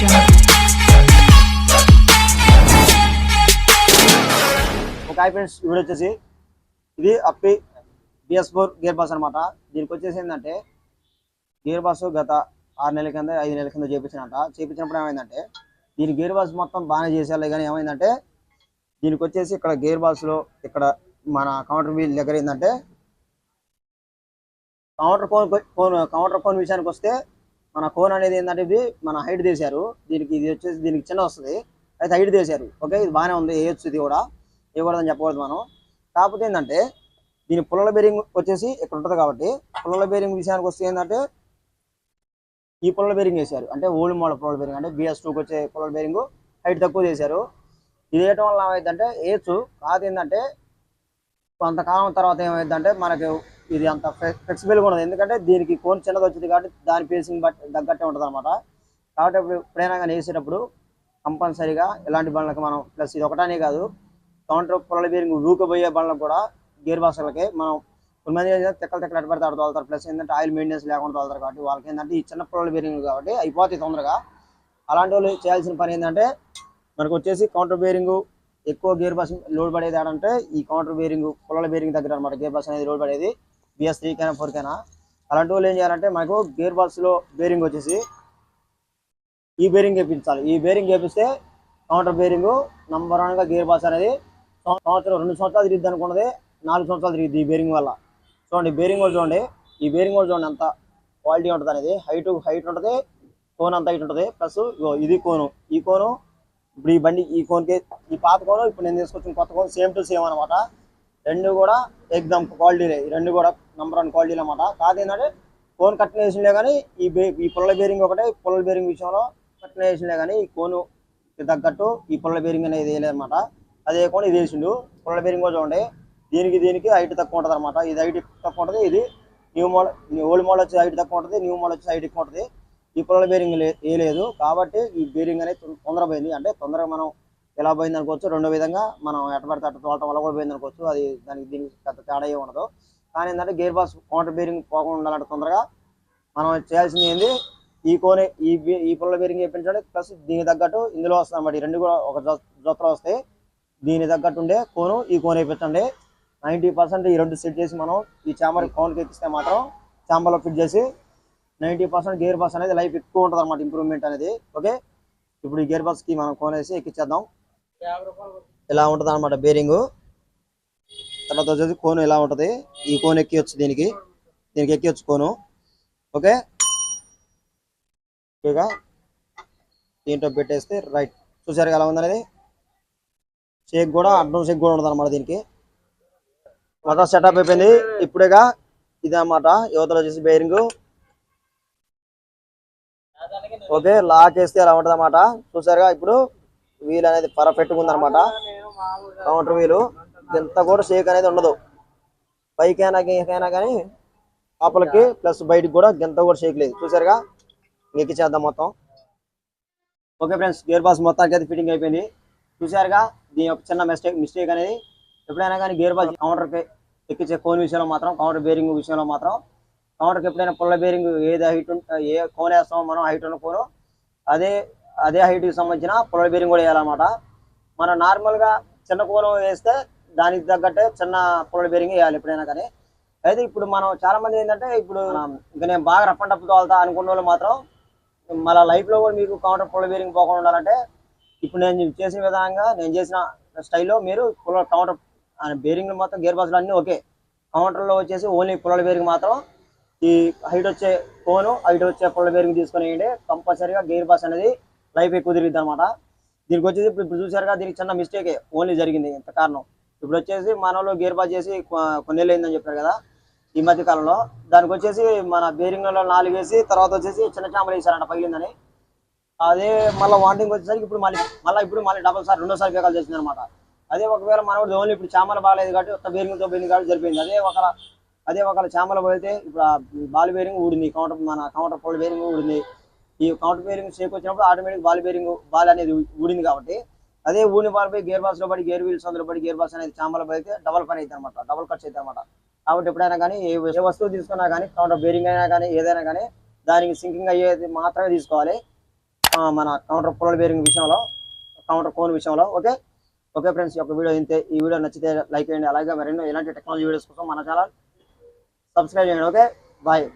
Hi friends video వచ్చేసి ఇది అప్పి బిఎస్ ఫోర్ గేర్ బాస్ అనమాట దీనికి వచ్చేసి ఏంటంటే గేర్ బాస్ గత ఆరు నెలల కింద ఐదు నెలల కింద చేపించినట చేపించినప్పుడు ఏమైందంటే దీని గేర్ బాస్ మొత్తం బాగానే చేసేయాలి కానీ ఏమైందంటే దీనికి వచ్చేసి ఇక్కడ గేర్ బాస్లో ఇక్కడ మన కౌంటర్ వీల్ దగ్గర ఏంటంటే counter phone cone counter cone విషయానికి వస్తే మన కోన్ అనేది ఏంటంటే ఇది మన హైట్ తీశారు. దీనికి ఇది వచ్చేసి దీనికి చిన్న వస్తుంది. అయితే హైట్ తీశారు. ఓకే ఇది బాగానే ఉంది. వేయొచ్చు ఇది కూడా. వేయకూడదని చెప్పకూడదు మనం. కాకపోతే ఏంటంటే దీని పుల్లల బేరింగ్ వచ్చేసి ఇక్కడ ఉంటుంది కాబట్టి పుల్లల బేరింగ్ విషయానికి వస్తే ఏంటంటే ఈ పుల్లల బేరింగ్ వేశారు. అంటే ఓల్డ్ మోడల్ పుల్లల బేరింగ్ అంటే బిఎస్ టూకి వచ్చే పుల్లల బేరింగ్ హైట్ తక్కువ చేశారు ఇది వేయటం వల్ల ఏమైందంటే వేయచ్చు. కాదు ఏంటంటే కొంతకాలం తర్వాత ఏమైందంటే మనకి ఇది అంత ఫ్లెక్సిబుల్గా ఉండదు. ఎందుకంటే దీనికి కోన్ చిన్నది వచ్చింది కాబట్టి దాని పేసింగ్ బట్టి తగ్గట్టే ఉంటుంది అనమాట కాబట్టి ఇప్పుడు ఎప్పుడైనా కానీ వేసేటప్పుడు కంపల్సరీగా ఇలాంటి బండ్లకు మనం ప్లస్ ఇది ఒకటానే కాదు కౌంటర్ పొలాల బేరింగ్ ఊకపోయే బండ్లకు కూడా గేర్ బాక్సులకి మనం కొంతమంది ఏంటంటే తిక్కలు తెక్కలు ఆడ తోలుతారు. ప్లస్ ఏంటంటే ఆయిల్ మెయింటెనెన్స్ లేకుండా తోలుతారు కాబట్టి వాళ్ళకి ఏంటంటే ఈ చిన్న పొలాల బేరింగ్ కాబట్టి అయిపోతాయి తొందరగా. అలాంటి వాళ్ళు చేయాల్సిన పని ఏంటంటే మనకు వచ్చేసి కౌంటర్ బేరింగ్ ఎక్కువ గేర్ బాస్ లోడ్ పడేది ఏంటంటే ఈ కౌంటర్ బేరింగ్ పొలాల బేరింగ్ దగ్గర అనమాట గేర్ బాస్ అనేది లోడ్ పడేది. బిఎస్ త్రీ కైనా ఫోర్ కైనా. అలాంటి వాళ్ళు ఏం చేయాలంటే మనకు గేర్ బాక్స్లో బేరింగ్ వచ్చేసి ఈ బేరింగ్ వేపించాలి. ఈ బేరింగ్ వేపిస్తే కౌంటర్ బేరింగ్ నంబర్ వన్గా గేర్ బాక్స్ అనేది సంవత్సరం రెండు సంవత్సరాలు తిరిగిద్ది అనుకున్నది నాలుగు సంవత్సరాలు తిరిగిద్ది ఈ బేరింగ్ వల్ల. చూడండి బేరింగ్ కూడా చూడండి. ఈ బేరింగ్ కూడా చూడండి అంత క్వాలిటీ ఉంటుంది అనేది. హైట్ హైట్ ఉంటుంది కోన్ అంత హైట్ ఉంటుంది. ప్లస్ ఇది కోను ఈ కోను ఇప్పుడు ఈ బండి ఈ కోన్కి ఈ పాత కోను ఇప్పుడు నేను తీసుకొచ్చిన కొత్త కోన్ సేమ్ టు సేమ్ అనమాట రెండు కూడా ఎగ్జామ్ క్వాలిటీలే రెండు కూడా నంబర్ వన్ క్వాలిటీలు అనమాట కాదు ఏంటంటే కోన్ కట్టిన కానీ ఈ బే ఈ పుల్ల బేరింగ్ ఒకటే పొల్ల బేరింగ్ విషయంలో కట్టిన వేసినలే కానీ ఈ కోను తగ్గట్టు ఈ పుల్ల బేరింగ్ అనేది వేయలేదన్నమాట అదే కూడా ఇది వేసిండు. పుల్ల బేరింగ్ కూడా చూడండి. దీనికి దీనికి హైట్ తక్కువ ఉంటుంది అనమాట ఇది హైట్ తక్కువ ఉంటుంది. ఇది న్యూ మోడల్ ఓల్డ్ మోడల్ వచ్చి హైట్ తక్కువ ఉంటుంది. న్యూ మోడల్ వచ్చి హైట్ ఎక్కువ ఉంటుంది. ఈ పొల్ల బేరింగ్ వేయలేదు. కాబట్టి ఈ బేరింగ్ అనేది తొం- తొందర అంటే తొందరగా మనం ఎలా పోయింది అనుకోవచ్చు? రెండో విధంగా మనం ఎట్టబడితే అట్ట తోలటం వల్ల కూడా పోయింది అనుకోవచ్చు. అది దానికి దీనికి పెద్ద తేడా ఏమి ఉండదు. కానీ ఏంటంటే గేర్ బాక్స్ కౌంటర్ బేరింగ్ పోకుండా ఉండాలంటే తొందరగా మనం చేయాల్సింది ఏంది? ఈ కోనే ఈ ఈ పుల్ల బేరింగ్ వేయించండి. ప్లస్ దీనికి తగ్గట్టు ఇందులో వస్తుంది అన్నమాట. ఈ రెండు కూడా ఒక జొత్తలో వస్తాయి. దీని తగ్గట్టు ఉండే కోను ఈ కోన్ వేయించండి. నైంటీ పర్సెంట్ ఈ రెండు సెట్ చేసి మనం ఈ చాంబర్ కౌంట్కి ఎక్కిస్తే మాత్రం చాంబర్లో ఫిట్ చేసి నైంటీ పర్సెంట్ గేర్ బాక్స్ అనేది లైఫ్ ఎక్కువ ఉంటుంది అనమాట ఇంప్రూవ్మెంట్ అనేది. ఓకే ఇప్పుడు ఈ గేర్ బాక్స్కి మనం కోనేసి వేసి ఇలా ఉంటుంది అనమాట బేరింగ్. తర్వాత వచ్చేసి కోను ఇలా ఉంటుంది. ఈ కోన్ ఎక్కివచ్చు దీనికి. దీనికి ఎక్కివచ్చు కోను. ఓకే? ఇక దీంట్లో పెట్టేస్తే రైట్. చూసారు ఎలా ఉందనేది? షేక్ కూడా అడ్డం షేక్ కూడా ఉంటుంది అనమాట దీనికి. మొత్తం సెటప్ అయిపోయింది. ఇప్పుడేగా ఇది అన్నమాట. యువతలో వచ్చేసి బేరింగ్. ఓకే? లాక్ వేస్తే ఎలా ఉంటుంది అనమాట చూసారుగా ఇప్పుడు వీల్ అనేది పర్ఫెక్ట్గా ఉందన్నమాట. కౌంటర్ వీలు ఇంత కూడా షేక్ అనేది ఉండదు. పైకైనా గీకైనా కానీ లోపలికి ప్లస్ బయటికి కూడా గింత కూడా షేక్ లేదు. చూసారుగా? ఎక్కి చేద్దాం మొత్తం. ఓకే ఫ్రెండ్స్ గేర్ బాక్స్ మొత్తానికి అయితే ఫిట్టింగ్ అయిపోయింది. చూసారుగా? దీని యొక్క చిన్న మిస్టేక్ మిస్టేక్ అనేది ఎప్పుడైనా కానీ గేర్ బాక్స్ కౌంటర్కి ఎక్కించే కోన్ విషయంలో మాత్రం కౌంటర్ బేరింగ్ విషయంలో మాత్రం కౌంటర్కి ఎప్పుడైనా పుల్ల బేరింగ్ ఏది హైట్ ఏ కోన్ వేస్తామో మనం హైట్ ఉన్న కోను అదే అదే హైట్కి సంబంధించిన పుల్ల బేరింగ్ కూడా వేయాలన్నమాట. మనం నార్మల్గా చిన్న కోలం వేస్తే దానికి తగ్గట్టే చిన్న పుల్ల బేరింగ్ వేయాలి ఎప్పుడైనా కానీ. అయితే ఇప్పుడు మనం చాలా మంది ఏంటంటే ఇప్పుడు ఇంకా నేను బాగా రఫ్ అండ్ అప్ తోలుతా అనుకున్న వాళ్ళు మాత్రం మళ్ళీ లైఫ్లో కూడా మీకు కౌంటర్ పుల్ల బేరింగ్ పోకుండా ఉండాలంటే ఇప్పుడు నేను చేసిన విధంగా నేను చేసిన స్టైల్లో మీరు పుల్ల కౌంటర్ బేరింగ్ మొత్తం గేర్ బాక్స్లు అన్నీ ఓకే. కౌంటర్లో వచ్చేసి ఓన్లీ పుల్ల బేరింగ్ మాత్రం ఈ హైట్ వచ్చే ఫోను హైట్ వచ్చే పుల్ల బేరింగ్ తీసుకొని కంపల్సరీగా గేర్ బాక్స్ అనేది లైఫ్ ఎక్కువ తిరిగింది అనమాట దీనికి వచ్చేసి ఇప్పుడు ఇప్పుడు చూసారుగా దీనికి చిన్న మిస్టేక్ ఓన్లీ జరిగింది ఇంత కారణం. ఇప్పుడు వచ్చేసి మనలో గేర్ బాజ్ చేసి కొన్నేళ్ళు అయిందని చెప్పారు కదా ఈ మధ్య కాలంలో. దానికి వచ్చేసి మన బేరింగ్లో నాలుగు వేసి తర్వాత వచ్చేసి చిన్న చామలు వేసారంట పగిలిందని అదే మళ్ళీ వాంటింగ్ వచ్చేసరికి ఇప్పుడు మళ్ళీ మళ్ళీ ఇప్పుడు మళ్ళీ డబల్ సార్ రెండోసారి బేకాలు చేసింది అనమాట అదే ఒకవేళ మనవాడు ఓన్లీ ఇప్పుడు చామలు బాగాలేదు కాబట్టి కొత్త బేరింగ్తో పోయింది కాబట్టి జరిపోయింది అదే ఒక అదే ఒక చామలు పోయితే ఇప్పుడు బాల్ బేరింగ్ ఊడింది కౌంటర్ మన కౌంటర్ పోల్ బేరింగ్ ఊడింది. ఈ కౌంటర్ బేరింగ్ షేక్ వచ్చినప్పుడు ఆటోమేటిక్ బాల్ బేరింగ్ బాల్ అనేది ఊడింది కాబట్టి అదే ఊని బాల్ పోయి గేర్ బాస్లో పడి గేర్ వీల్స్ అందులో పడి గేర్ బాల్స్ అనేది చాంబల పడితే డబల్ పని అవుతుంది అనమాట డబల్ ఖర్చు అవుతుంది అనమాట కాబట్టి ఎప్పుడైనా కానీ ఏ వస్తువు తీసుకున్నా కానీ కౌంటర్ బేరింగ్ అయినా కానీ ఏదైనా కానీ దానికి సింకింగ్ అయ్యేది మాత్రమే తీసుకోవాలి. మన కౌంటర్ పుల్లల బేరింగ్ విషయంలో కౌంటర్ కోన్ విషయంలో ఓకే ఓకే ఫ్రెండ్స్ ఈ యొక్క వీడియో ఇంతే. ఈ వీడియో నచ్చితే లైక్ చేయండి. అలాగే మరెన్నో ఇలాంటి టెక్నాలజీ వీడియోస్ కోసం మన ఛానల్ సబ్స్క్రైబ్ చేయండి ఓకే బాయ్